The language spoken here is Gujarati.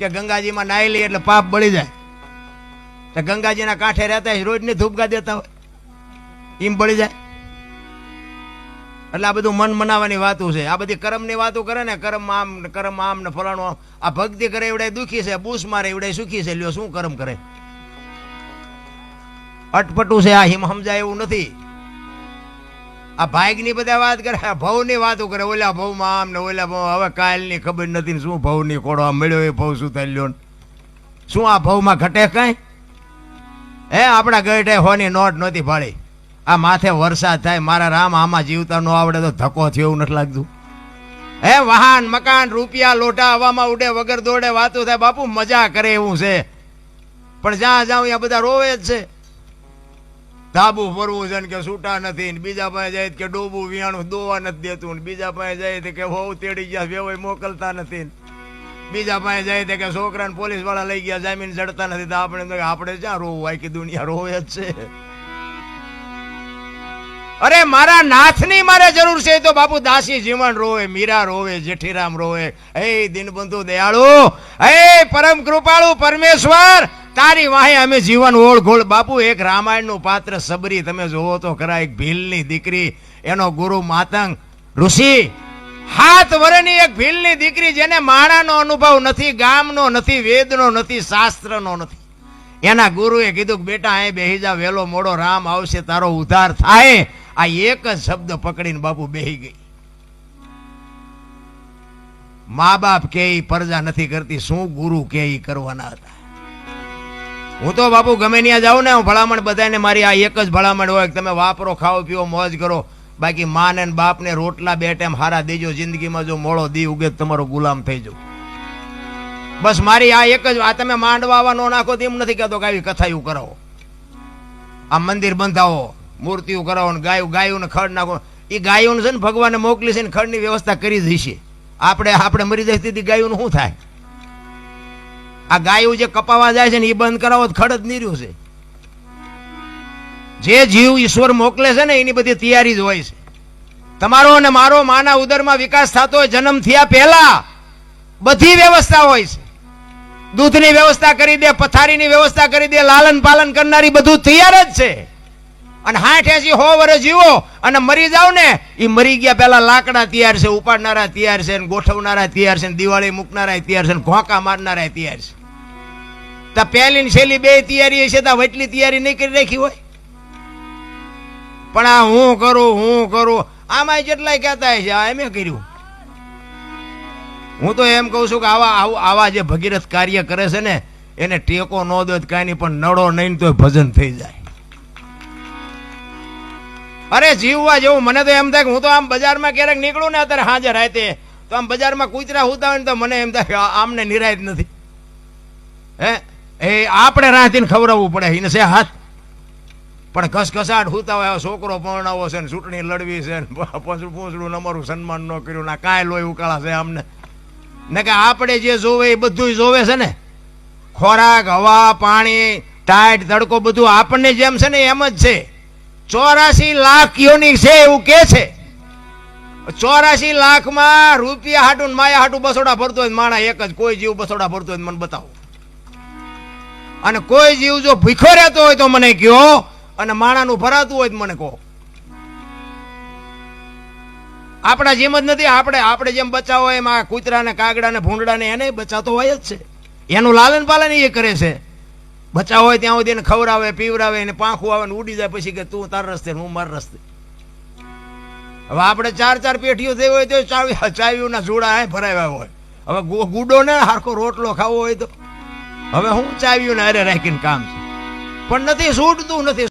કે ગંગાજીમાં નાહી લઈએ એટલે પાપ બળી જાય. તો ગંગાજીના કાંઠે રહેતા હોય, રોજની ધૂપગા દેતા હોય એમ બળી જાય. એટલે આ બધું મન મનાવાની વાતો છે. આ બધી કર્મની વાતો કરે ને, કર્મ આમ ને, કર્મ આમ ને, ફલાણું આમ. આ ભક્તિ કરે એવડાય દુઃખી છે, બૂસ મારે એવડાય સુખી છે. લ્યો, શું કર્મ કરે? અટપટું છે આ, હિમ સમજાય એવું નથી. આ ભાગની બધા વાત કરે, આ ભવની વાતો કરે. ઓલા ભવમાં આમ ને ઓલા ભવ હવે કાલની ખબર નથી ને શું ભવની કોડો આ મળ્યો એ ભવ શું થઈ લ્યો શું આ ભવમાં ઘટે કાંઈ? હે, આપણા ગઢે હોની નોટ નહોતી ભાળી આ માથે વરસાદ થાય, મારા રામ આમાં જીવતા ન આવડે તો ધક્કો થયો એવું નથી લાગતું. હે, વાહન, મકાન, રૂપિયા લોટા હવામાં ઉડે, વગર દોડે વાતો થાય. બાપુ મજા કરે એવું છે. પણ જ્યાં જાઉં ત્યાં બધા રોવે જ છે. ધાબુ ફરવું છે ને કે છૂટા નથી બીજા પાસે જાય કે ડોબું વિયાણું દોવા નથી દેતું ને બીજા પાસે જાય કે હોવ તેડી ગયા વેવાય મોકલતા નથી બીજા પાસે જાય કે છોકરાને પોલીસવાળા લઈ ગયા, જામીન ચડતા નથી. તો આપણે આપણે ક્યાં રોવું, આખી દુનિયા રોવે જ છે. અરે મારા નાથની મારે જરૂર છે તો બાપુ દાસી જીવન રોવે, મીરા રોવે, જેઠીરામ રોવે. હે દિનબંધુ દયાળુ, હે પરમ કૃપાળુ પરમેશ્વર તારી વાહે અમે જીવન ઓળઘોળ. બાપુ, એક રામાયણનું પાત્ર સબરી. તમે જોવો તો ખરા, એક ભીલની દીકરી, એનો ગુરુ માતંગ. ઋષિ, હાથ વરની એક ભીલની દીકરી જેને માણાનો અનુભવ નથી, ગામનો નથી, વેદનો નથી, શાસ્ત્રનો નથી. એના ગુરુએ કીધું કે, બેટા, અહીં બેહી જા વેલો મોડો રામ આવશે, તારો ઉદ્ધાર થાય. આ એક જ શબ્દ પકડીને બાપુ બેહી ગઈ. મા બાપ કે પરજા નથી કરતી, શું ગુરુ કે કરવાના હતા? હું તો બાપુ ગમે ત્યાં જાઉં ને, હું ભલામણ બધાને મારી આ એક જ ભલામણ હોય તમે વાપરો, ખાઓ, પીઓ, મોજ કરો. બાકી માને બાપને રોટલા બે ટાઈમ હારા દેજો, જિંદગીમાં જો મોળો દી ઉગે તમારો ગુલામ થઈ જાવ બસ મારી આ એક જ, આ તમે માંડવા નો નાખો તો એમ નથી કહેતો કે આવી કથાયું કરાવો. આ મંદિર બંધાવો, મૂર્તિઓ કરાવો ને ગાયું ગાયું ને ખડ નાખો. એ ગાયું છે ને ભગવાને મોકલી છે ને ખડની વ્યવસ્થા કરી દઈશી આપણે આપણે મરી જતી ગાયું શું થાય? આ ગાયું જે કપાવા જાય છે ને એ બંધ કરાવો ખડ જ નીર્યું છે. જે જીવ ઈશ્વર મોકલે છે ને એની બધી તૈયારી જ હોય છે. તમારો અને મારો માના ઉદરમાં વિકાસ થતો હોય, જન્મ થયા પહેલા બધી વ્યવસ્થા હોય છે. દૂધની વ્યવસ્થા કરી દે, પથારીની વ્યવસ્થા કરી દે, લાલન પાલન કરનારી બધું તૈયાર જ છે. અને હાઠ એસી હો વર્ષ જીવો અને મરી જાવ ને એ મરી ગયા પહેલા લાકડા તૈયાર છે, ઉપાડનારા તૈયાર છે ગોઠવનારા તૈયાર છે દિવાળી મૂકનારા તૈયાર છે ઘોંકા મારનારા તૈયાર છે. તો પહેલી ને છેલ્લી બે તૈયારી હશે તો વટલી તૈયારી નહીં કરી રાખી હોય. પણ આ હું કરું હું કરું આમાં જેટલાય કહેતા છે આ એમે કર્યું. હું તો એમ કહું છું કે આવા, આવું- જે ભગીરથ કાર્ય કરે છે ને, એને ટેકો ન દો કાંઈ નહીં, પણ નડો નહીં તો ભજન થઈ જાય. અરે જીવવા જેવું મને તો એમ થાય કે હું તો આમ બજારમાં ક્યારેક નીકળું ને અત્યારે હાજર રાતે, તો આમ બજારમાં કૂતરા હોતા હોય ને તો મને એમ થાય આમને નિરાયત નથી. હે? એ આપણે રાતીને ખવડાવવું પડે એને છે હાથ. પણ ઘસઘસાટ હુતા હોય છોકરો પરણાવો છે ને ચૂંટણી લડવી છે ને પોસડું અમારું સન્માન ન કર્યું ના કાંઈ લોહી ઉકાળા છે અમને ને કે આપણે જે જોવે એ બધું જોવે છે ને. ખોરાક, હવા, પાણી, ટાઈટ, તડકો બધું આપણને જેમ છે ને એમ જ છે. ચોરાસી લાખ યોની છે એવું કે છે. ચોરાસી લાખમાં રૂપિયા હાટું માયા હાટું બસોડા ભરતો હોય માણા એક જ, કોઈ જીવ બસોડા ભરતો હોય મને બતાવો. અને કોઈ જીવ જો ભીખો રહેતો હોય તો મને કયો અને માણાનું ભરાતું હોય તો મને કહો. આપણા જેમ જ નથી, આપણે આપણે જેમ બચાવો એમ આ કૂતરાને, કાગડાને, ભૂંડડાને એને બચાતો હોય જ છે. એનું લાલન પાલન એ કરે છે. બચાવ હોય ત્યાં સુધી એને ખવડાવે, પીવડાવે, એને પાંખું આવે ને ઉડી જાય પછી કે તું તાર રસ્તે હું મારા રસ્તે. હવે આપણે ચાર ચાર પેઠીઓ થઈ હોય તો ચાવી, ચાવીઓના જોડા ભરાવ્યા હોય. હવે ગુડો ને હારખો રોટલો ખાવો હોય તો હવે હું ચાવ્યું ને અરે રાખીને કામ છે. પણ નથી છૂટતું નથી.